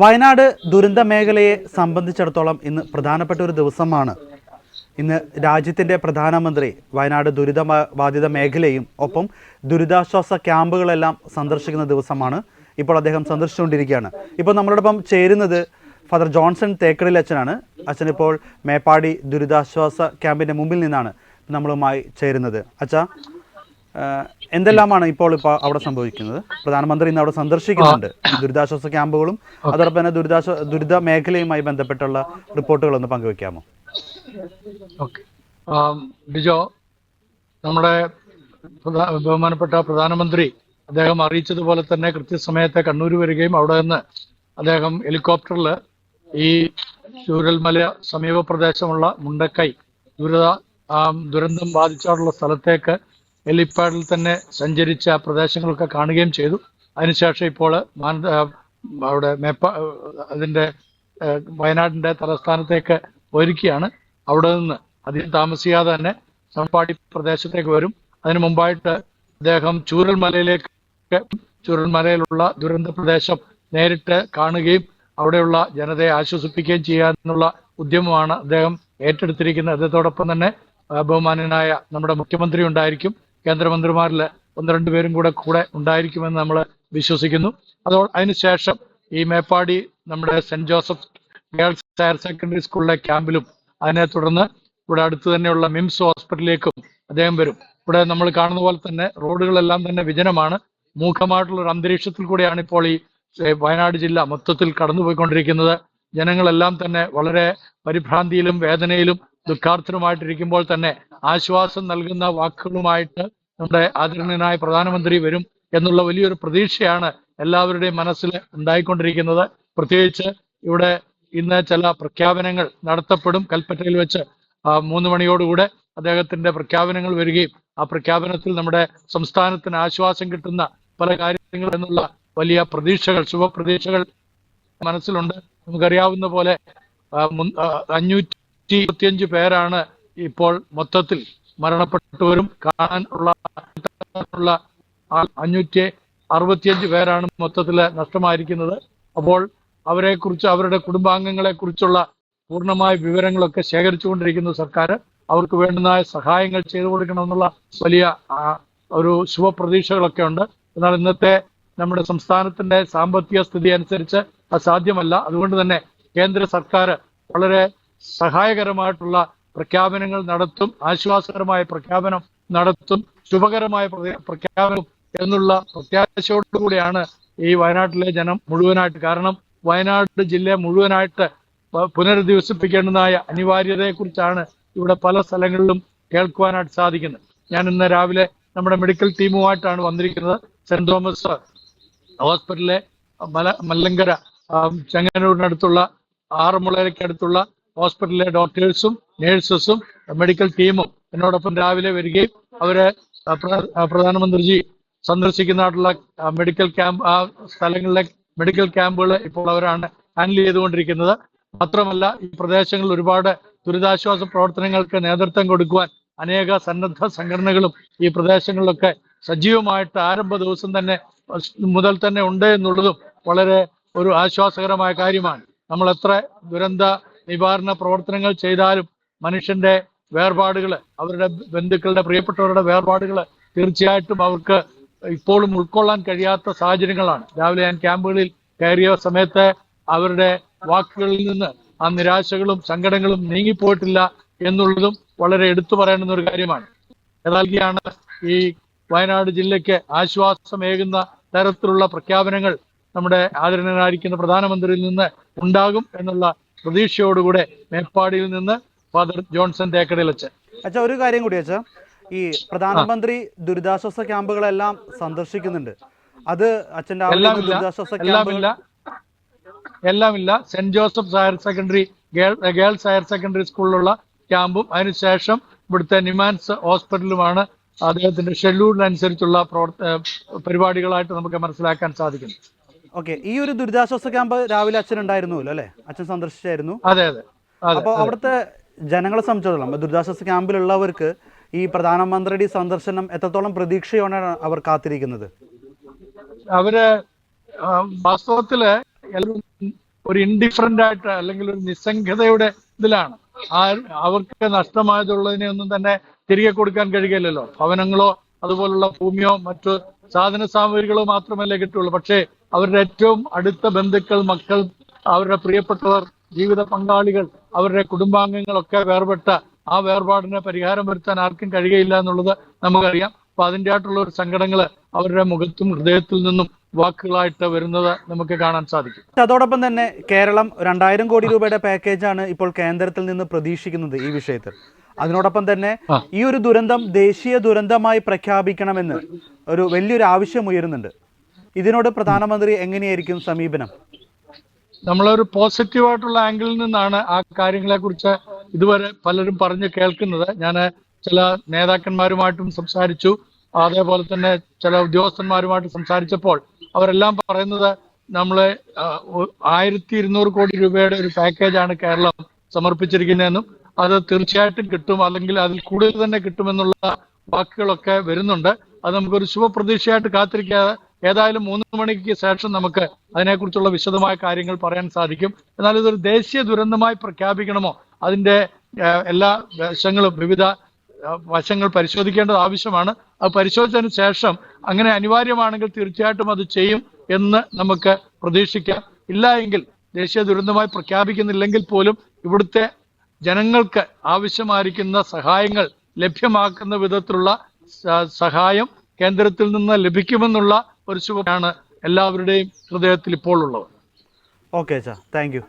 വയനാട് ദുരന്ത മേഖലയെ സംബന്ധിച്ചിടത്തോളം ഇന്ന് പ്രധാനപ്പെട്ട ഒരു ദിവസമാണ്. ഇന്ന് രാജ്യത്തിന്റെ പ്രധാനമന്ത്രി വയനാട് ദുരിത ബാധിത മേഖലയും ഒപ്പം ദുരിതാശ്വാസ ക്യാമ്പുകളെല്ലാം സന്ദർശിക്കുന്ന ദിവസമാണ്. ഇപ്പോൾ അദ്ദേഹം സന്ദർശിച്ചുകൊണ്ടിരിക്കുകയാണ്. ഇപ്പോൾ നമ്മളോടൊപ്പം ചേരുന്നത് ഫാദർ ജോൺസൺ തേക്കടിൽ അച്ഛനാണ്. അച്ഛൻ ഇപ്പോൾ മേപ്പാടി ദുരിതാശ്വാസ ക്യാമ്പിന്റെ മുമ്പിൽ നിന്നാണ് നമ്മളുമായി ചേരുന്നത്. അച്ഛാ എന്തെല്ലാമാണ് ഇപ്പോൾ ഇപ്പോൾ അവിടെ സംഭവിക്കുന്നത്? പ്രധാനമന്ത്രി ഇന്ന് അവിടെ സന്ദർശിക്കുന്നുണ്ട്. ദുരിതാശ്വാസ ക്യാമ്പുകളും അതോടൊപ്പം തന്നെ ദുരിതാശ്വാസ ദുരിത മേഖലയുമായി ബന്ധപ്പെട്ടുള്ള റിപ്പോർട്ടുകൾ ഒന്ന് പങ്കുവെക്കാമോ ബിജോ നമ്മുടെ ബഹുമാനപ്പെട്ട പ്രധാനമന്ത്രി അദ്ദേഹം അറിയിച്ചതുപോലെ തന്നെ കൃത്യസമയത്ത് കണ്ണൂർ വരികയും അവിടെ നിന്ന് അദ്ദേഹം ഹെലികോപ്റ്ററിൽ ഈ ചൂരൽമല സമീപ പ്രദേശമുള്ള മുണ്ടക്കൈ ദുരിത ദുരന്തം ബാധിച്ചിട്ടുള്ള സ്ഥലത്തേക്ക് ഹെലിപ്പാഡിൽ തന്നെ സഞ്ചരിച്ച പ്രദേശങ്ങളൊക്കെ കാണുകയും ചെയ്തു. അതിനുശേഷം ഇപ്പോൾ മാനന്ത അവിടെ മേപ്പ അതിന്റെ വയനാടിന്റെ തലസ്ഥാനത്തേക്ക് ഒരുക്കിയാണ് അവിടെ നിന്ന് അധികം താമസിയാതെ തന്നെ സമ്പാടി പ്രദേശത്തേക്ക് വരും. അതിനു മുമ്പായിട്ട് അദ്ദേഹം ചൂരൽമലയിലേക്ക് ചൂരൽമലയിലുള്ള ദുരന്ത പ്രദേശം നേരിട്ട് കാണുകയും അവിടെയുള്ള ജനതയെ ആശ്വസിപ്പിക്കുകയും ചെയ്യാനുള്ള ഉദ്യമമാണ് അദ്ദേഹം ഏറ്റെടുത്തിരിക്കുന്നത്. അദ്ദേഹത്തോടൊപ്പം തന്നെ ബഹുമാനനായ നമ്മുടെ മുഖ്യമന്ത്രി ഉണ്ടായിരിക്കും. കേന്ദ്രമന്ത്രിമാരിൽ ഒന്ന് രണ്ട് പേരും കൂടെ കൂടെ ഉണ്ടായിരിക്കുമെന്ന് നമ്മൾ വിശ്വസിക്കുന്നു. അതോ അതിനുശേഷം ഈ മേപ്പാടി നമ്മുടെ saint Joseph girls higher secondary സ്കൂളിലെ ക്യാമ്പിലും അതിനെ തുടർന്ന് ഇവിടെ അടുത്ത് തന്നെയുള്ള മിംസ് ഹോസ്പിറ്റലിലേക്കും അദ്ദേഹം വരും. ഇവിടെ നമ്മൾ കാണുന്ന പോലെ തന്നെ റോഡുകളെല്ലാം തന്നെ വിജനമാണ്. മൂഖമായിട്ടുള്ള ഒരു അന്തരീക്ഷത്തിൽ കൂടെയാണ് ഇപ്പോൾ ഈ വയനാട് ജില്ല മൊത്തത്തിൽ കടന്നുപോയിക്കൊണ്ടിരിക്കുന്നത്. ജനങ്ങളെല്ലാം തന്നെ വളരെ പരിഭ്രാന്തിയിലും വേദനയിലും ദുഃഖാർത്ഥനുമായിട്ടിരിക്കുമ്പോൾ തന്നെ ആശ്വാസം നൽകുന്ന വാക്കുകളുമായിട്ട് നമ്മുടെ ആദരണീയനായ പ്രധാനമന്ത്രി വരും എന്നുള്ള വലിയൊരു പ്രതീക്ഷയാണ് എല്ലാവരുടെയും മനസ്സിൽ ഉണ്ടായിക്കൊണ്ടിരിക്കുന്നത്. പ്രത്യേകിച്ച് ഇവിടെ ഇന്ന് ചില പ്രഖ്യാപനങ്ങൾ നടത്തപ്പെടും. കൽപ്പറ്റയിൽ വെച്ച് മൂന്ന് മണിയോടുകൂടെ അദ്ദേഹത്തിന്റെ പ്രഖ്യാപനങ്ങൾ വരികയും ആ പ്രഖ്യാപനത്തിൽ നമ്മുടെ സംസ്ഥാനത്തിന് ആശ്വാസം കിട്ടുന്ന പല കാര്യങ്ങൾ എന്നുള്ള വലിയ പ്രതീക്ഷകൾ ശുഭപ്രതീക്ഷകൾ മനസ്സിലുണ്ട്. നമുക്കറിയാവുന്ന പോലെ ആ, അഞ്ഞൂറ്റി ഇരുപത്തിയഞ്ച് പേരാണ് ഇപ്പോൾ മൊത്തത്തിൽ മരണപ്പെട്ടവരും കാണാൻ ഉള്ള അഞ്ഞൂറ്റി അറുപത്തിയഞ്ച് പേരാണ് മൊത്തത്തിൽ നഷ്ടമായിരിക്കുന്നത്. അപ്പോൾ അവരെ കുറിച്ച് അവരുടെ കുടുംബാംഗങ്ങളെ കുറിച്ചുള്ള പൂർണമായ വിവരങ്ങളൊക്കെ ശേഖരിച്ചുകൊണ്ടിരിക്കുന്നു സർക്കാർ അവർക്ക് വേണ്ടുന്ന സഹായങ്ങൾ ചെയ്തു കൊടുക്കണമെന്നുള്ള വലിയ ഒരു ശുഭപ്രതീക്ഷകളൊക്കെ ഉണ്ട്. എന്നാൽ ഇന്നത്തെ നമ്മുടെ സംസ്ഥാനത്തിന്റെ സാമ്പത്തിക സ്ഥിതി അനുസരിച്ച് അത് സാധ്യമല്ല. അതുകൊണ്ട് തന്നെ കേന്ദ്ര സർക്കാർ വളരെ സഹായകരമായിട്ടുള്ള പ്രഖ്യാപനങ്ങൾ നടത്തും ആശ്വാസകരമായ പ്രഖ്യാപനം നടത്തും ശുഭകരമായ പ്രഖ്യാപനം എന്നുള്ള പ്രത്യാശയോടുകൂടിയാണ് ഈ വയനാട്ടിലെ ജനം മുഴുവനായിട്ട്. കാരണം വയനാട് ജില്ല മുഴുവനായിട്ട് പുനരധിവസിപ്പിക്കേണ്ടതായ അനിവാര്യതയെക്കുറിച്ചാണ് ഇവിടെ പല സ്ഥലങ്ങളിലും കേൾക്കുവാനായിട്ട് സാധിക്കുന്നത്. ഞാൻ ഇന്ന് രാവിലെ നമ്മുടെ മെഡിക്കൽ ടീമുമായിട്ടാണ് വന്നിരിക്കുന്നത്. സെന്റ് തോമസ് ഹോസ്പിറ്റലിലെ മല മല്ലങ്കര ചെങ്ങന്നൂരിനടുത്തുള്ള ആറന്മുളയ്ക്കടുത്തുള്ള ഹോസ്പിറ്റലിലെ ഡോക്ടേഴ്സും നേഴ്സസും മെഡിക്കൽ ടീമും എന്നോടൊപ്പം രാവിലെ വരികയും അവരെ പ്രധാനമന്ത്രിജി സന്ദർശിക്കുന്നതായിട്ടുള്ള മെഡിക്കൽ ക്യാമ്പ് ആ സ്ഥലങ്ങളിലെ മെഡിക്കൽ ക്യാമ്പുകൾ ഇപ്പോൾ അവരാണ് ഹാൻഡിൽ ചെയ്തുകൊണ്ടിരിക്കുന്നത്. മാത്രമല്ല ഈ പ്രദേശങ്ങളിൽ ഒരുപാട് ദുരിതാശ്വാസ പ്രവർത്തനങ്ങൾക്ക് നേതൃത്വം കൊടുക്കുവാൻ അനേക സന്നദ്ധ സംഘടനകളും ഈ പ്രദേശങ്ങളിലൊക്കെ സജീവമായിട്ട് ആരംഭ ദിവസം തന്നെ മുതൽ തന്നെ ഉണ്ട് എന്നുള്ളതും വളരെ ഒരു ആശ്വാസകരമായ കാര്യമാണ്. നമ്മൾ എത്ര ദുരന്ത നിവാരണ പ്രവർത്തനങ്ങൾ ചെയ്താലും മനുഷ്യന്റെ വേർപാടുകൾ അവരുടെ ബന്ധുക്കളുടെ പ്രിയപ്പെട്ടവരുടെ വേർപാടുകൾ തീർച്ചയായിട്ടും അവർക്ക് ഇപ്പോഴും ഉൾക്കൊള്ളാൻ കഴിയാത്ത സാഹചര്യങ്ങളാണ്. രാവിലെ ഞാൻ ക്യാമ്പുകളിൽ കയറിയ സമയത്ത് അവരുടെ വാക്കുകളിൽ നിന്ന് ആ നിരാശകളും സങ്കടങ്ങളും നീങ്ങിപ്പോയിട്ടില്ല എന്നുള്ളതും വളരെ എടുത്തു പറയേണ്ടുന്ന ഒരു കാര്യമാണ്. ഏതായാലാണ് ഈ വയനാട് ജില്ലയ്ക്ക് ആശ്വാസമേകുന്ന തരത്തിലുള്ള പ്രഖ്യാപനങ്ങൾ നമ്മുടെ ആദരണനായിരിക്കുന്ന പ്രധാനമന്ത്രിയിൽ നിന്ന് ഉണ്ടാകും എന്നുള്ള പ്രതീക്ഷയോടുകൂടെ മേപ്പാടിയിൽ നിന്ന് ഫാദർ ജോൺസൺ തേക്കടയിൽ അച്ഛൻ അച്ഛാ ഒരു കാര്യം കൂടി അച്ഛാ. ഈ പ്രധാനമന്ത്രി ദുരിതാശ്വാസ ക്യാമ്പുകളെല്ലാം സന്ദർശിക്കുന്നുണ്ട്. അത് ഇല്ല ദുരിതാശ്വാസ എല്ലാം ക്യാമ്പുകൾ ഇല്ല saint Joseph higher secondary girls higher secondary സ്കൂളിലുള്ള ക്യാമ്പും അതിനുശേഷം ഇവിടുത്തെ നിമാൻസ് ഹോസ്പിറ്റലുമാണ് അദ്ദേഹത്തിന്റെ ഷെഡ്യൂളിനനുസരിച്ചുള്ള പ്രവർത്ത പരിപാടികളായിട്ട് നമുക്ക് മനസ്സിലാക്കാൻ സാധിക്കും ഓക്കെ ഈ ഒരു ദുരിതാശ്വാസ ക്യാമ്പ് രാവിലെ അച്ഛൻ ഉണ്ടായിരുന്നല്ലോ അല്ലേ? അച്ഛൻ സന്ദർശിച്ചായിരുന്നു. അതെ അതെ. അപ്പോൾ അവിടുത്തെ ജനങ്ങളെ സംബന്ധിച്ചിടത്തോളം ദുരിതാശ്വാസ ക്യാമ്പിലുള്ളവർക്ക് ഈ പ്രധാനമന്ത്രിയുടെ സന്ദർശനം എത്രത്തോളം പ്രതീക്ഷയോടെ അവർ കാത്തിരിക്കുന്നത്? അവർ വാസ്തവത്തിൽ ഒരു ഇൻഡിഫറന്റ് ആയിട്ട് അല്ലെങ്കിൽ ഒരു നിസ്സംഗതയുടെ ഇതിലാണ്. ആ അവർക്ക് നഷ്ടമായതുള്ളതിനെ ഒന്നും തന്നെ തിരികെ കൊടുക്കാൻ കഴിയില്ലല്ലോ. ഭവനങ്ങളോ അതുപോലുള്ള ഭൂമിയോ മറ്റു സാധന സാമഗ്രികളോ മാത്രമല്ലേ കിട്ടുള്ളൂ. പക്ഷേ അവരുടെ ഏറ്റവും അടുത്ത ബന്ധുക്കൾ മക്കൾ അവരുടെ പ്രിയപ്പെട്ടവർ ജീവിത പങ്കാളികൾ അവരുടെ കുടുംബാംഗങ്ങളൊക്കെ വേർപെട്ട ആ വേർപാടിന് പരിഹാരം വരുത്താൻ ആർക്കും കഴിയുകയില്ല എന്നുള്ളത് നമുക്കറിയാം. അപ്പൊ അതിന്റെ ആയിട്ടുള്ള ഒരു സങ്കടങ്ങൾ അവരുടെ മുഖത്തും ഹൃദയത്തിൽ നിന്നും വാക്കുകളായിട്ട് വരുന്നത് നമുക്ക് കാണാൻ സാധിക്കും. അതോടൊപ്പം തന്നെ കേരളം രണ്ടായിരം കോടി രൂപയുടെ പാക്കേജാണ് ഇപ്പോൾ കേന്ദ്രത്തിൽ നിന്ന് പ്രതീക്ഷിക്കുന്നത് ഈ വിഷയത്തിൽ. അതിനോടൊപ്പം തന്നെ ഈ ഒരു ദുരന്തം ദേശീയ ദുരന്തമായി പ്രഖ്യാപിക്കണമെന്ന് ഒരു വലിയൊരു ആവശ്യം ഉയരുന്നുണ്ട്. ഇതിനോട് പ്രധാനമന്ത്രി എങ്ങനെയായിരിക്കും സമീപനം? നമ്മളൊരു പോസിറ്റീവ് ആയിട്ടുള്ള ആംഗിളിൽ നിന്നാണ് ആ കാര്യങ്ങളെ കുറിച്ച് ഇതുവരെ പലരും പറഞ്ഞു കേൾക്കുന്നത്. ഞാൻ ചില നേതാക്കന്മാരുമായിട്ടും സംസാരിച്ചു. അതേപോലെ തന്നെ ചില ഉദ്യോഗസ്ഥന്മാരുമായിട്ട് സംസാരിച്ചപ്പോൾ അവരെല്ലാം പറയുന്നത് നമ്മൾ ആയിരത്തി ഇരുന്നൂറ് കോടി രൂപയുടെ ഒരു പാക്കേജാണ് കേരളം സമർപ്പിച്ചിരിക്കുന്നതെന്നും അത് തീർച്ചയായിട്ടും കിട്ടും അല്ലെങ്കിൽ അതിൽ കൂടുതൽ തന്നെ കിട്ടുമെന്നുള്ള വാക്കുകളൊക്കെ വരുന്നുണ്ട്. അത് നമുക്കൊരു ശുഭപ്രതീക്ഷയായിട്ട് കാത്തിരിക്കാതെ ഏതായാലും മൂന്ന് മണിക്ക് ശേഷം നമുക്ക് അതിനെക്കുറിച്ചുള്ള വിശദമായ കാര്യങ്ങൾ പറയാൻ സാധിക്കും. എന്നാൽ ഇതൊരു ദേശീയ ദുരന്തമായി പ്രഖ്യാപിക്കണമോ? അതിന്റെ എല്ലാ വശങ്ങളും വിവിധ വശങ്ങൾ പരിശോധിക്കേണ്ടത് ആവശ്യമാണ്. അത് പരിശോധിച്ചതിന് ശേഷം അങ്ങനെ അനിവാര്യമാണെങ്കിൽ തീർച്ചയായിട്ടും അത് ചെയ്യും എന്ന് നമുക്ക് പ്രതീക്ഷിക്കാം. ഇല്ല എങ്കിൽ ദേശീയ ദുരന്തമായി പ്രഖ്യാപിക്കുന്നില്ലെങ്കിൽ പോലും ഇവിടുത്തെ ജനങ്ങൾക്ക് ആവശ്യമായിരിക്കുന്ന സഹായങ്ങൾ ലഭ്യമാക്കുന്ന വിധത്തിലുള്ള സഹായം കേന്ദ്രത്തിൽ നിന്ന് ലഭിക്കുമെന്നുള്ള ഒരു ശുഭമാണ് എല്ലാവരുടെയും ഹൃദയത്തിൽ ഇപ്പോൾ ഉള്ളത്. Okay sir thank